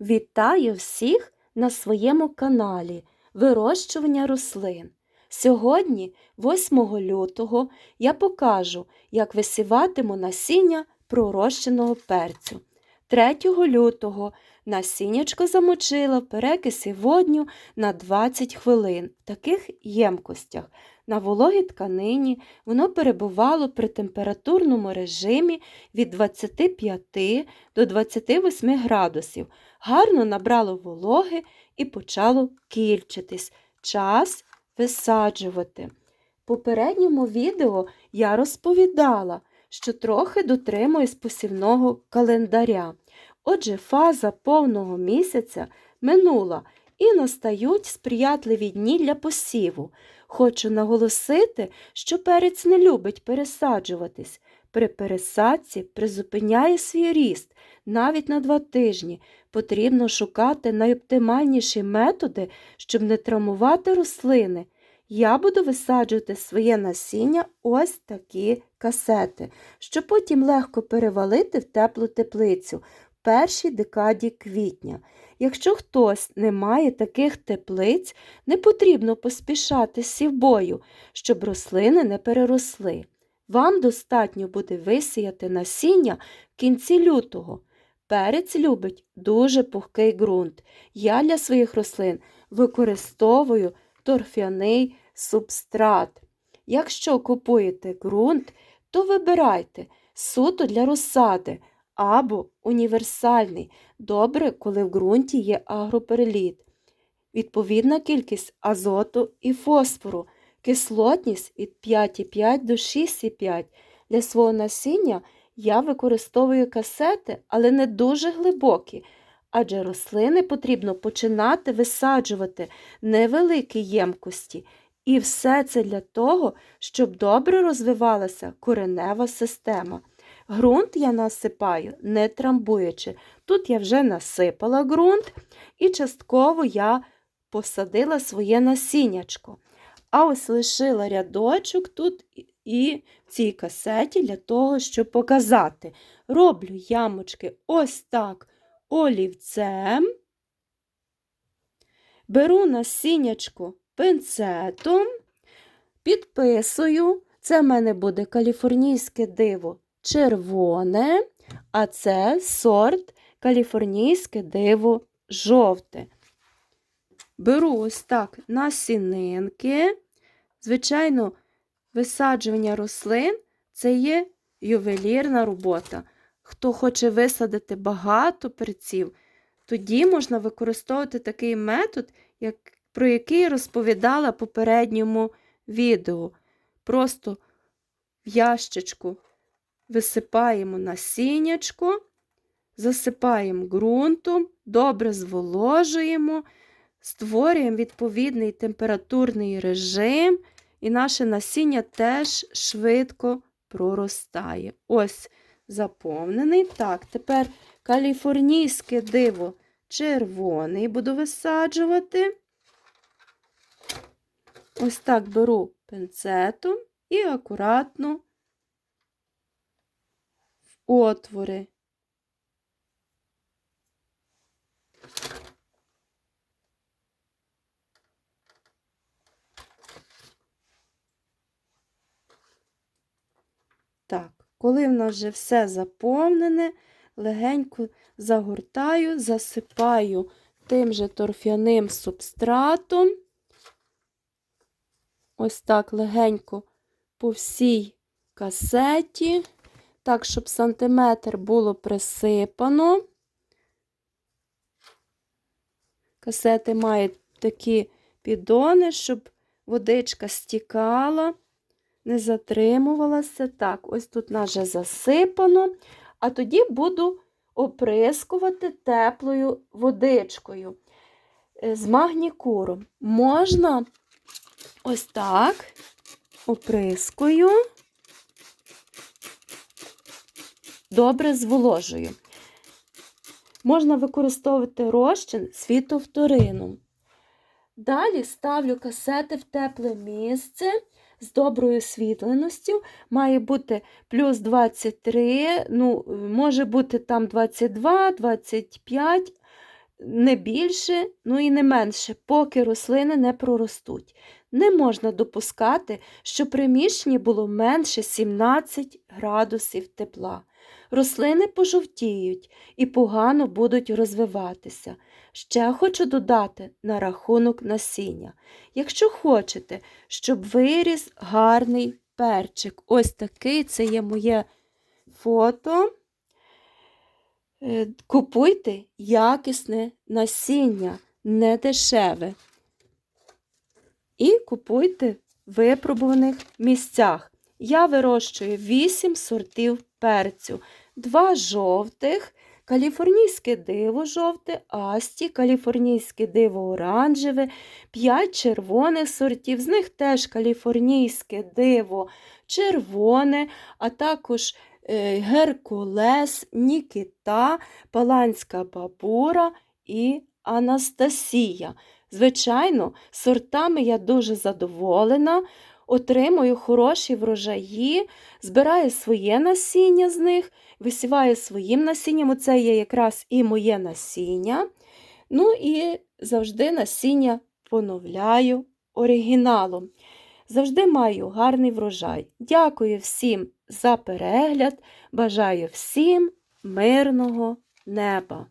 Вітаю всіх на своєму каналі Вирощування рослин. Сьогодні, 8 лютого, я покажу, як висіватиму насіння пророщеного перцю. 3 лютого насіннячко замочила перекисі водню на 20 хвилин в таких ємкостях. На вологій тканині воно перебувало при температурному режимі від 25 до 28 градусів гарно набрало вологи і почало кільчитись. Час висаджувати. В попередньому відео я розповідала, що трохи дотримуюсь посівного календаря. Отже, фаза повного місяця минула і настають сприятливі дні для посіву. Хочу наголосити, що перець не любить пересаджуватись. При пересадці призупиняє свій ріст навіть на два тижні. Потрібно шукати найоптимальніші методи, щоб не травмувати рослини. Я буду висаджувати своє насіння ось такі касети, щоб потім легко перевалити в теплу теплицю в першій декаді квітня. Якщо хтось не має таких теплиць, не потрібно поспішати з сівбою, щоб рослини не переросли. Вам достатньо буде висіяти насіння в кінці лютого. Перець любить дуже пухкий ґрунт. Я для своїх рослин використовую торфяний субстрат. Якщо купуєте ґрунт, то вибирайте суто для розсади або універсальний. Добре, коли в ґрунті є агропереліт. Відповідна кількість азоту і фосфору, кислотність від 5,5 до 6,5. Для свого насіння я використовую касети, але не дуже глибокі, адже рослини потрібно починати висаджувати невеликі ємкості. І все це для того, щоб добре розвивалася коренева система. Грунт я насипаю не трамбуючи. Тут я вже насипала ґрунт і частково я посадила своє насіннячко. А ось лишила рядочок тут і в цій касеті для того, щоб показати. Роблю ямочки ось так олівцем. Беру насіннячко пинцетом, підписую. Це в мене буде каліфорнійське диво червоне, а це сорт каліфорнійське диво жовте. Беру ось так насінинки. Звичайно, висаджування рослин це є ювелірна робота. Хто хоче висадити багато перців, тоді можна використовувати такий метод, як, про який я розповідала в попередньому відео. Просто в ящичку висипаємо насіннячко, засипаємо ґрунтом, добре зволожуємо, створюємо відповідний температурний режим, і наше насіння теж швидко проростає. Ось заповнений. Так, тепер каліфорнійське диво червоний буду висаджувати. Ось так беру пинцетом і акуратно отвори. Так, коли в нас вже все заповнене, легенько загортаю, засипаю тим же торфяним субстратом. Ось так легенько по всій касеті, так, щоб сантиметр було присипано. Касети мають такі підони, щоб водичка стікала не затримувалася. Так, ось тут нас вже засипано. А тоді буду оприскувати теплою водичкою е, з магнікуром. Можна ось так оприскую, добре зволожую. Можна використовувати розчин з фітофторином. Далі ставлю касети в тепле місце з доброю освітленістю. Має бути плюс 23, ну, може бути там 22, 25. не більше, ну і не менше, поки рослини не проростуть. Не можна допускати, що приміщенні було менше 17 градусів тепла. Рослини пожовтіють і погано будуть розвиватися. Ще хочу додати на рахунок насіння. Якщо хочете, щоб виріс гарний перчик, ось такий це є моє фото. Е, Купуйте якісне насіння, не дешеве. І купуйте в випробуваних місцях. Я вирощую 8 сортів перцю, два жовтих, каліфорнійське диво жовте, асті, каліфорнійське диво оранжеве, 5 червоних сортів, з них теж каліфорнійське диво червоне, а також е, Геркулес, Нікіта, Паланська бабура і Анастасія. Звичайно, сортами я дуже задоволена, отримую хороші врожаї, збираю своє насіння з них, висіваю своїм насінням. Оце є якраз і моє насіння. Ну і завжди насіння поновляю оригіналом. Завжди маю гарний врожай. Дякую всім за перегляд. Бажаю всім мирного неба!